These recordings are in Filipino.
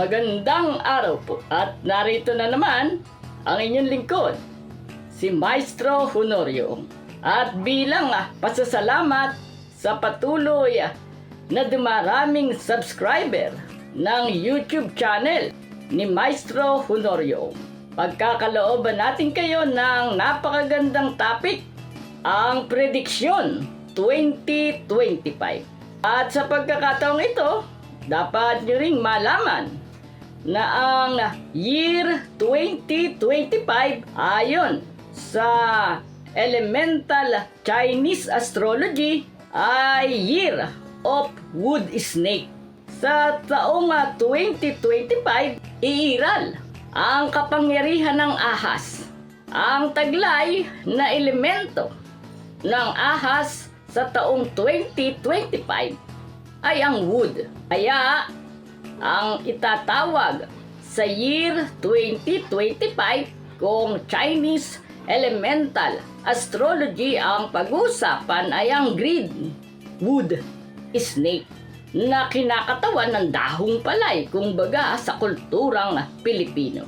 Magandang araw po at narito na naman ang inyong lingkod, si Maestro Honorio. At bilang ah, pasasalamat sa patuloy ah, na dumaraming subscriber ng YouTube channel ni Maestro Honorio. Pagkakalooban natin kayo ng napakagandang topic, ang prediksyon 2025. At sa pagkakataong ito, dapat nyo ring malaman na ang year 2025 ayon sa elemental Chinese astrology ay year of wood snake. Sa taong ah, 2025, iiral ang kapangyarihan ng ahas. Ang taglay na elemento ng ahas sa taong 2025 ay ang wood. Kaya ang itatawag sa year 2025 kung Chinese elemental astrology ang pag-usapan ay ang grid wood snake na kinakatawan ng dahong palay kumbaga sa kulturang Pilipino.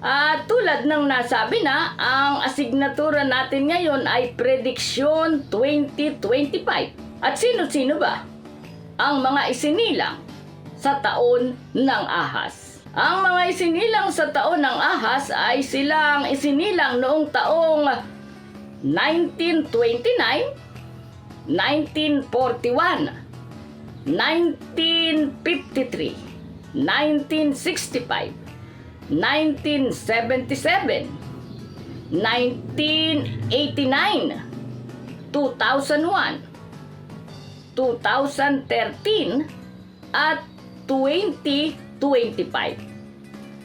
At tulad ng nasabi na, ang asignatura natin ngayon ay Prediksyon 2025. At sino-sino ba ang mga isinilang sa taon ng ahas? Ang mga isinilang sa taon ng ahas ay silang isinilang noong taong 1929, 1941, 1953, 1965, 1977, 1989, 2001, 2013, at 2025.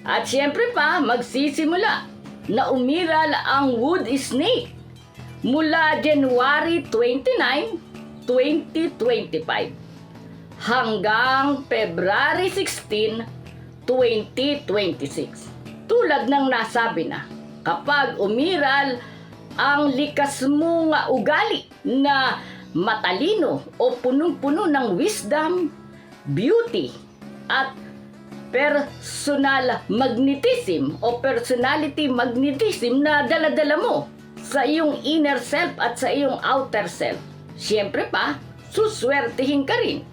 At siyempre pa, magsisimula na umiral ang wood snake mula January 29, 2025 hanggang February 16, 2026. Tulad ng nasabi na, kapag umiral ang likas mong ugali na matalino o punong-puno ng wisdom, beauty, at personal magnetism o personality magnetism na daladala mo sa iyong inner self at sa iyong outer self. Siyempre pa, suswertihin ka rin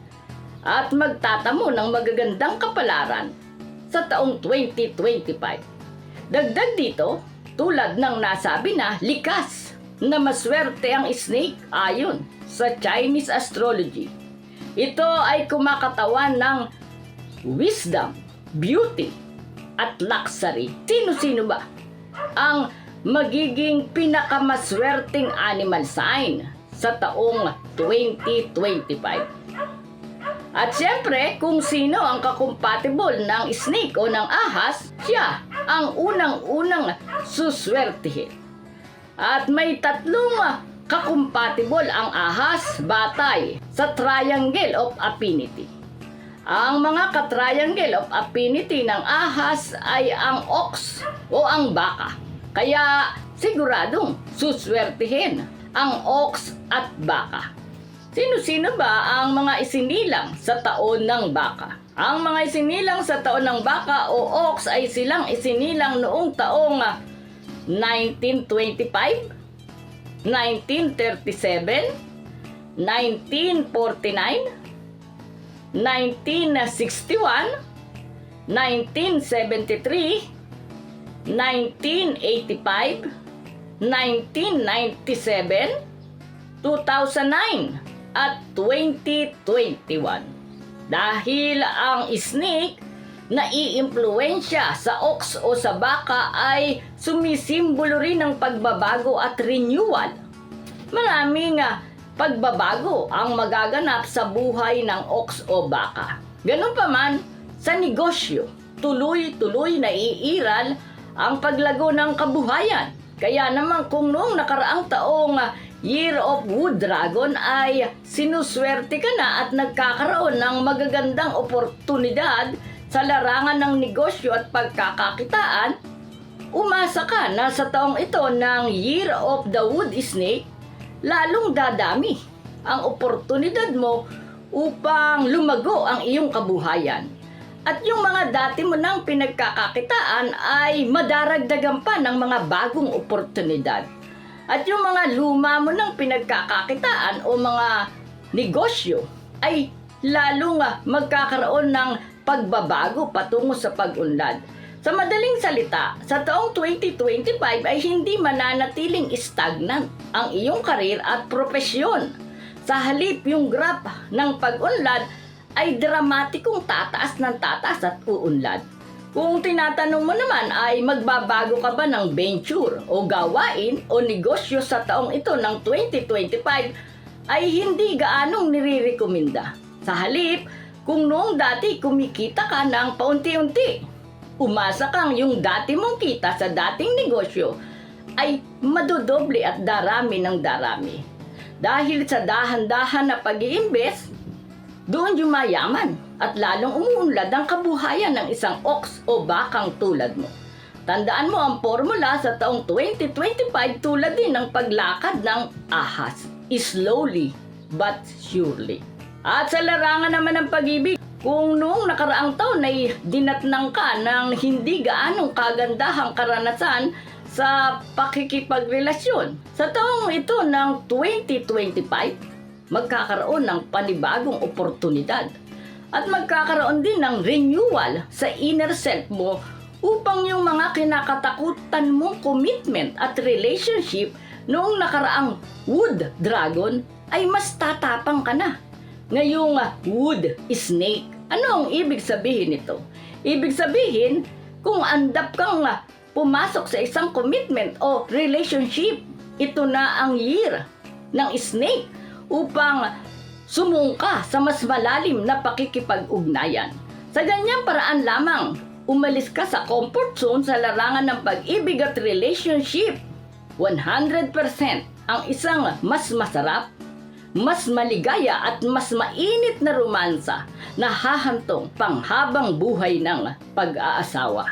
at magtatamo ng magagandang kapalaran sa taong 2025. Dagdag dito, tulad ng nasabi na likas na maswerte ang snake ayon sa Chinese astrology. Ito ay kumakatawan ng wisdom, beauty, at luxury. Sino-sino ba ang magiging pinakamaswerteng animal sign sa taong 2025? At siyempre, kung sino ang kakompatible ng snake o ng ahas, siya ang unang-unang suswertihin. At may tatlong kakompatible ang ahas batay sa triangle of affinity. Ang mga ka-triangle of affinity ng ahas ay ang ox o ang baka. Kaya siguradong suswertihin ang ox at baka. Sino-sino ba ang mga isinilang sa taon ng baka? Ang mga isinilang sa taon ng baka o ox ay silang isinilang noong taong ah, 1925, 1937, 1949, 1961, 1973, 1985, 1997, 2009, at 2021. Dahil ang snake na iimpluensya sa ox o sa baka ay sumisimbolo rin ng pagbabago at renewal. Maraming ah, pagbabago ang magaganap sa buhay ng ox o baka. Ganun pa man, sa negosyo, tuloy-tuloy na iiral ang paglago ng kabuhayan. Kaya naman kung noong nakaraang taong Year of Wood Dragon ay sinuswerte ka na at nagkakaroon ng magagandang oportunidad sa larangan ng negosyo at pagkakakitaan, umasa ka na sa taong ito ng Year of the Wood Snake, lalong dadami ang oportunidad mo upang lumago ang iyong kabuhayan. At yung mga dati mo nang pinagkakakitaan ay madaragdagan pa ng mga bagong oportunidad. At yung mga luma mo nang pinagkakakitaan o mga negosyo ay lalong ah, magkakaroon ng pagbabago patungo sa pag-unlad. Sa madaling salita, sa taong 2025 ay hindi mananatiling stagnant ang iyong karir at propesyon. Sa halip yung graph ng pag-unlad ay dramatikong tataas ng tataas at uunlad. Kung tinatanong mo naman ay magbabago ka ba ng venture o gawain o negosyo sa taong ito ng 2025 ay hindi gaanong nirirekomenda. Sa halip, kung noong dati kumikita ka ng paunti-unti, umasa kang yung dati mong kita sa dating negosyo ay madodoble at darami ng darami. Dahil sa dahan-dahan na pag iimbes doon yumayaman at lalong umuunlad ang kabuhayan ng isang ox o bakang tulad mo. Tandaan mo ang formula sa taong 2025 tulad din ng paglakad ng ahas. Slowly but surely. At sa larangan naman ng pag-ibig, kung noong nakaraang taon ay dinatnang ka ng hindi gaanong kagandahang karanasan sa pakikipagrelasyon, sa taong ito ng 2025, magkakaroon ng panibagong oportunidad at magkakaroon din ng renewal sa inner self mo upang yung mga kinakatakutan mong commitment at relationship noong nakaraang wood dragon ay mas tatapang ka na. Ngayong ah, wood snake, ano ang ibig sabihin nito? Ibig sabihin, kung andap kang ah, pumasok sa isang commitment o relationship, ito na ang year ng snake upang sumungka sa mas malalim na pakikipag-ugnayan. Sa ganyang paraan lamang, umalis ka sa comfort zone sa larangan ng pag-ibig at relationship. 100% ang isang mas masarap, mas maligaya at mas mainit na romansa na hahantong panghabang buhay ng pag-aasawa.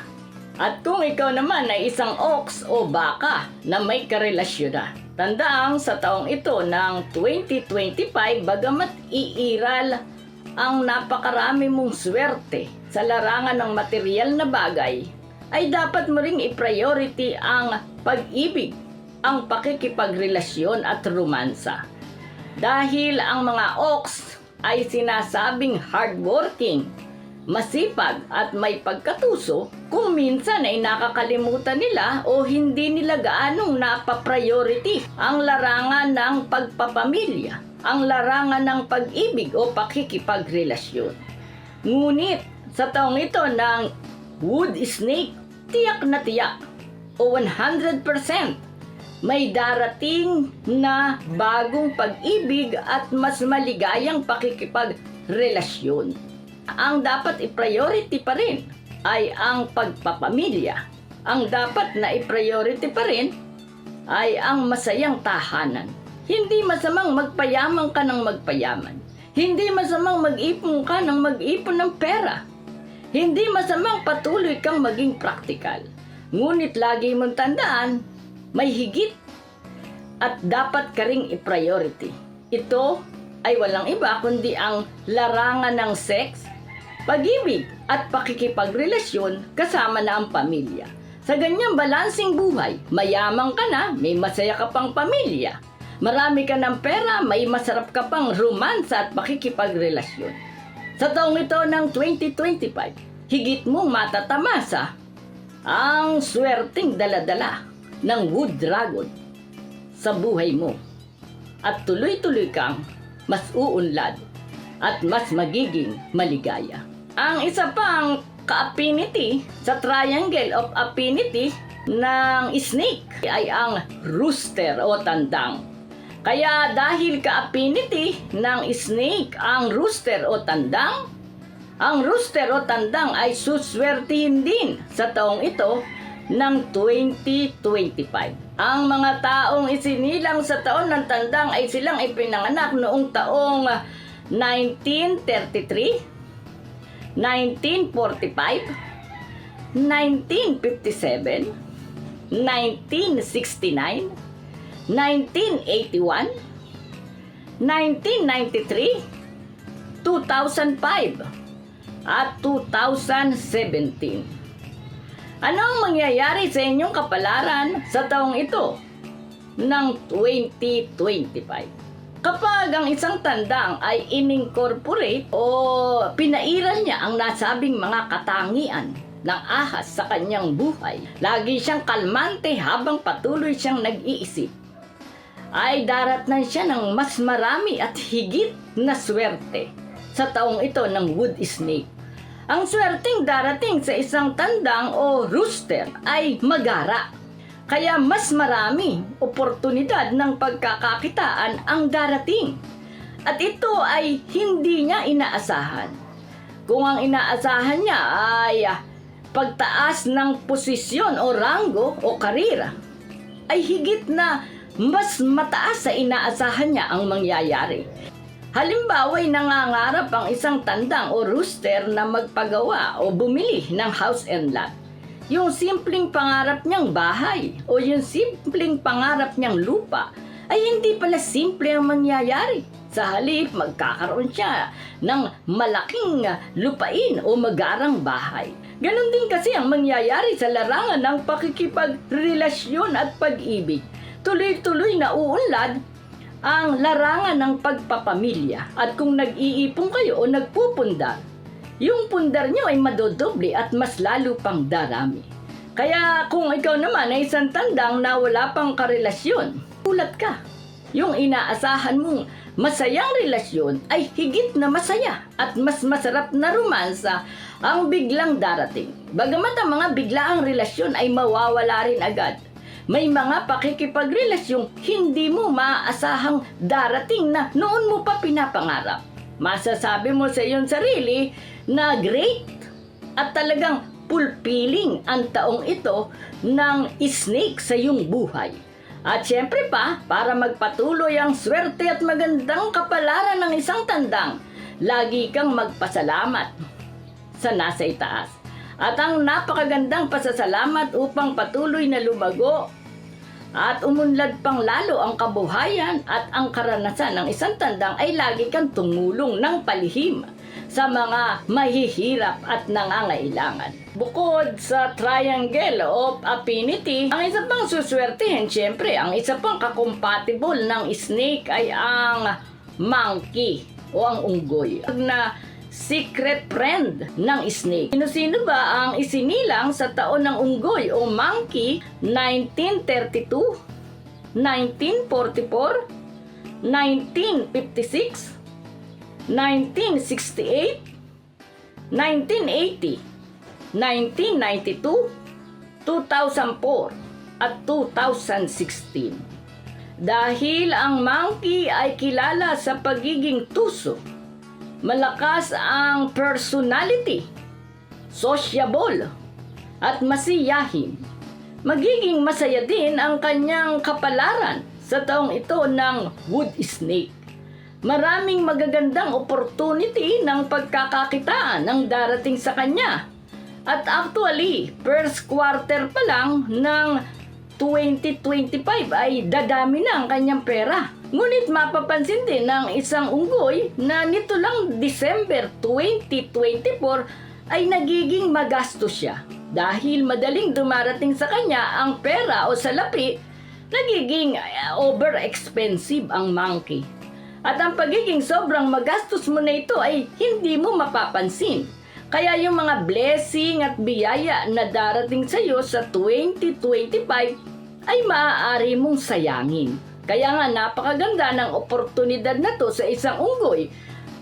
At kung ikaw naman ay isang ox o baka na may karelasyon na, tandaang sa taong ito ng 2025 bagamat iiral ang napakarami mong swerte sa larangan ng material na bagay, ay dapat mo ring i-priority ang pag-ibig, ang pakikipagrelasyon at romansa. Dahil ang mga ox ay sinasabing hardworking, masipag at may pagkatuso, kung minsan ay nakakalimutan nila o hindi nila gaanong napapriority ang larangan ng pagpapamilya, ang larangan ng pag-ibig o pakikipagrelasyon. Ngunit sa taong ito ng wood snake, tiyak na tiyak o 100% may darating na bagong pag-ibig at mas maligayang pakikipagrelasyon. Ang dapat i-priority pa rin ay ang pagpapamilya. Ang dapat na i-priority pa rin ay ang masayang tahanan. Hindi masamang magpayaman ka ng magpayaman. Hindi masamang mag-ipon ka ng mag-ipon ng pera. Hindi masamang patuloy kang maging praktikal. Ngunit lagi mong tandaan, may higit at dapat ka ring i-priority. Ito ay walang iba kundi ang larangan ng sex, pag-ibig at pakikipagrelasyon kasama na ang pamilya. Sa ganyang balansing buhay, mayaman ka na, may masaya ka pang pamilya. Marami ka ng pera, may masarap ka pang romansa at pakikipagrelasyon. Sa taong ito ng 2025, higit mong matatamasa ang swerteng daladala ng Wood Dragon sa buhay mo. At tuloy-tuloy kang mas uunlad at mas magiging maligaya. Ang isa pang ka-affinity sa triangle of affinity ng snake ay ang rooster o tandang. Kaya dahil ka-affinity ng snake ang rooster o tandang, ang rooster o tandang ay suswertihin din sa taong ito ng 2025. Ang mga taong isinilang sa taon ng tandang ay silang ipinanganak noong taong 1933, 1945, 1957, 1969, 1981, 1993, 2005, at 2017. Ano ang mangyayari sa inyong kapalaran sa taong ito ng 2025? Kapag ang isang tandang ay inincorporate o pinairan niya ang nasabing mga katangian ng ahas sa kanyang buhay, lagi siyang kalmante habang patuloy siyang nag-iisip, ay daratnan siya ng mas marami at higit na swerte sa taong ito ng wood snake. Ang swerteng darating sa isang tandang o rooster ay magara. Kaya mas marami oportunidad ng pagkakakitaan ang darating. At ito ay hindi niya inaasahan. Kung ang inaasahan niya ay pagtaas ng posisyon o ranggo o karira, ay higit na mas mataas sa inaasahan niya ang mangyayari. Halimbawa ay nangangarap ang isang tandang o rooster na magpagawa o bumili ng house and lot. Yung simpleng pangarap niyang bahay o yung simpleng pangarap niyang lupa ay hindi pala simple ang mangyayari. Sa halip, magkakaroon siya ng malaking lupain o magarang bahay. Ganon din kasi ang mangyayari sa larangan ng pakikipagrelasyon at pag-ibig. Tuloy-tuloy na uunlad ang larangan ng pagpapamilya at kung nag-iipon kayo o nagpupundar, yung pundar nyo ay madodoble at mas lalo pang darami. Kaya kung ikaw naman ay isang tandang na wala pang karelasyon, ulat ka. Yung inaasahan mong masayang relasyon ay higit na masaya at mas masarap na romansa ang biglang darating. Bagamat ang mga biglaang relasyon ay mawawala rin agad, may mga pakikipagrelasyong hindi mo maaasahang darating na noon mo pa pinapangarap. Masasabi mo sa iyong sarili na great at talagang pulpiling ang taong ito ng snake sa iyong buhay. At syempre pa, para magpatuloy ang swerte at magandang kapalaran ng isang tandang, lagi kang magpasalamat sa nasa itaas. At ang napakagandang pasasalamat upang patuloy na lumago at umunlad pang lalo ang kabuhayan at ang karanasan ng isang tandang ay lagi kang tumulong ng palihim sa mga mahihirap at nangangailangan. Bukod sa triangle of affinity, ang isa pang suswertihin, syempre, ang isa pang kakompatible ng snake ay ang monkey o ang unggoy. Na secret friend ng snake. Sino-sino ba ang isinilang sa taon ng unggoy o monkey 1932, 1944, 1956, 1968, 1980, 1992, 2004, at 2016. Dahil ang monkey ay kilala sa pagiging tuso, malakas ang personality, sociable, at masiyahin. Magiging masaya din ang kanyang kapalaran sa taong ito ng wood snake. Maraming magagandang opportunity ng pagkakakitaan ang darating sa kanya. At actually, first quarter pa lang ng 2025 ay dadami na ang kanyang pera. Ngunit mapapansin din ng isang unggoy na nito lang December 2024 ay nagiging magastos siya. Dahil madaling dumarating sa kanya ang pera o salapi, nagiging uh, over-expensive ang monkey. At ang pagiging sobrang magastos mo na ito ay hindi mo mapapansin. Kaya yung mga blessing at biyaya na darating sa iyo sa 2025 ay maaari mong sayangin. Kaya nga napakaganda ng oportunidad na to sa isang unggoy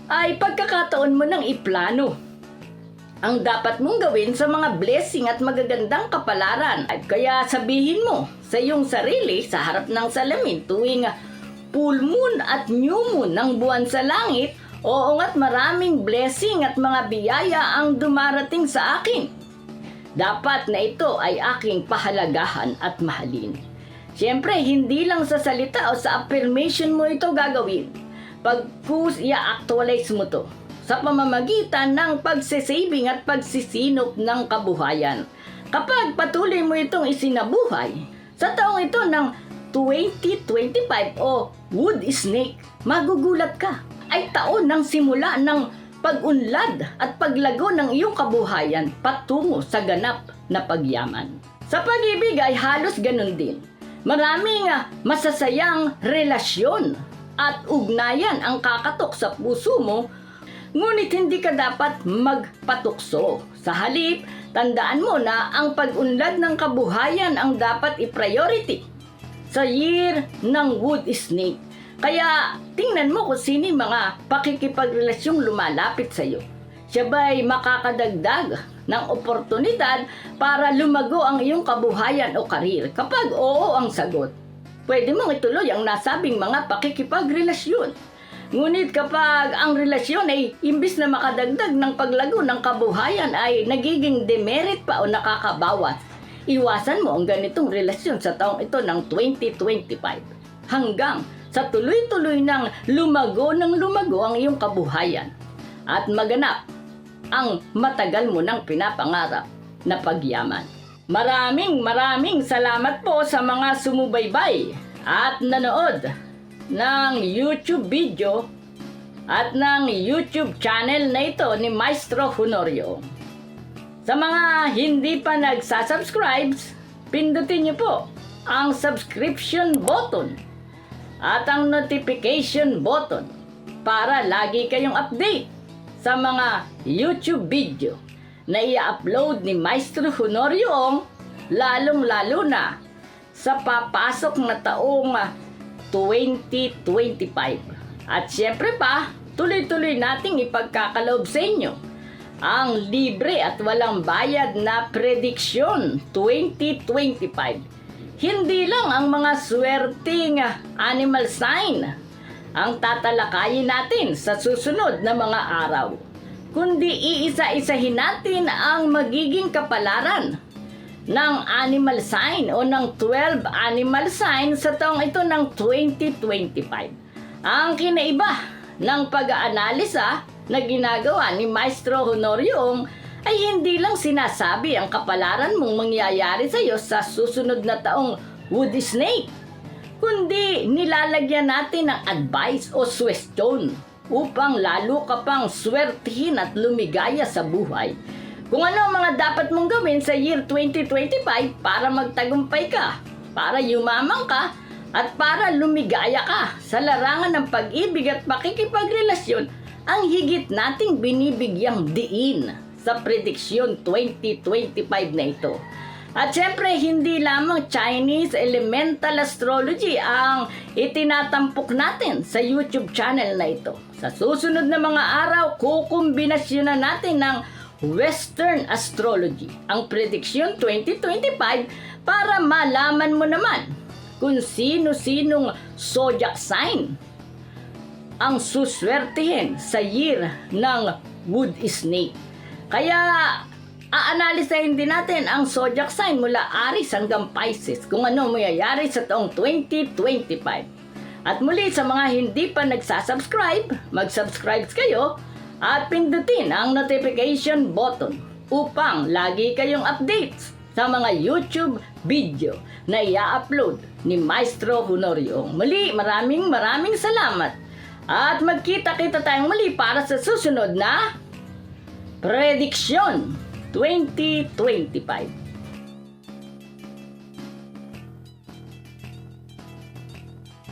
ay pagkakataon mo ng iplano ang dapat mong gawin sa mga blessing at magagandang kapalaran. At kaya sabihin mo sa iyong sarili sa harap ng salamin tuwing full moon at new moon ng buwan sa langit, oo nga't maraming blessing at mga biyaya ang dumarating sa akin. Dapat na ito ay aking pahalagahan at mahalin. Siyempre, hindi lang sa salita o sa affirmation mo ito gagawin. Pag i-actualize mo to sa pamamagitan ng pagsisaving at pagsisinop ng kabuhayan. Kapag patuloy mo itong isinabuhay, sa taong ito ng 2025 o Wood Snake, magugulat ka. Ay taon ng simula ng pag-unlad at paglago ng iyong kabuhayan patungo sa ganap na pagyaman. Sa pag-ibig ay halos ganun din. Maraming masasayang relasyon at ugnayan ang kakatok sa puso mo, ngunit hindi ka dapat magpatukso. Sa halip, tandaan mo na ang pag-unlad ng kabuhayan ang dapat i-priority sa year ng wood snake. Kaya tingnan mo kung sino mga pakikipagrelasyong lumalapit sa iyo. Siya ba'y makakadagdag ng oportunidad para lumago ang iyong kabuhayan o karir? Kapag oo ang sagot, pwede mong ituloy ang nasabing mga pakikipagrelasyon. Ngunit kapag ang relasyon ay imbis na makadagdag ng paglago ng kabuhayan ay nagiging demerit pa o nakakabawas, iwasan mo ang ganitong relasyon sa taong ito ng 2025 hanggang sa tuloy-tuloy ng lumago ng lumago ang iyong kabuhayan at maganap ang matagal mo ng pinapangarap na pagyaman. Maraming maraming salamat po sa mga sumubaybay at nanood ng YouTube video at ng YouTube channel na ito ni Maestro Honorio. Sa mga hindi pa nagsasubscribe, pindutin niyo po ang subscription button at ang notification button para lagi kayong update sa mga YouTube video na i-upload ni Maestro Honorio Ong lalong-lalo na sa papasok na taong ah, 2025. At syempre pa, tuloy-tuloy nating ipagkakaloob sa inyo ang libre at walang bayad na prediksyon 2025. Hindi lang ang mga swerting animal sign ang tatalakayin natin sa susunod na mga araw, kundi iisa-isahin natin ang magiging kapalaran ng animal sign o ng 12 animal sign sa taong ito ng 2025. Ang kinaiba ng pag-aanalisa na ginagawa ni Maestro Honorio ay hindi lang sinasabi ang kapalaran mong mangyayari sa iyo sa susunod na taong wood snake, kundi nilalagyan natin ng advice o suggestion upang lalo ka pang swertihin at lumigaya sa buhay. Kung ano ang mga dapat mong gawin sa year 2025 para magtagumpay ka, para yumamang ka, at para lumigaya ka sa larangan ng pag-ibig at pakikipagrelasyon ang higit nating binibigyang diin sa prediksyon 2025 na ito. At syempre, hindi lamang Chinese Elemental Astrology ang itinatampok natin sa YouTube channel na ito. Sa susunod na mga araw, kukumbinasyon na natin ng Western Astrology, ang prediksyon 2025 para malaman mo naman kung sino-sinong zodiac sign ang suswertihin sa year ng wood snake. Kaya aanalisahin din natin ang zodiac sign mula Aries hanggang Pisces kung ano mayayari sa taong 2025. At muli sa mga hindi pa nagsasubscribe, mag-subscribe kayo at pindutin ang notification button upang lagi kayong updates sa mga YouTube video na i-upload ni Maestro Honorio. Muli, maraming maraming salamat. At magkita-kita tayong muli para sa susunod na Prediksyon 2025.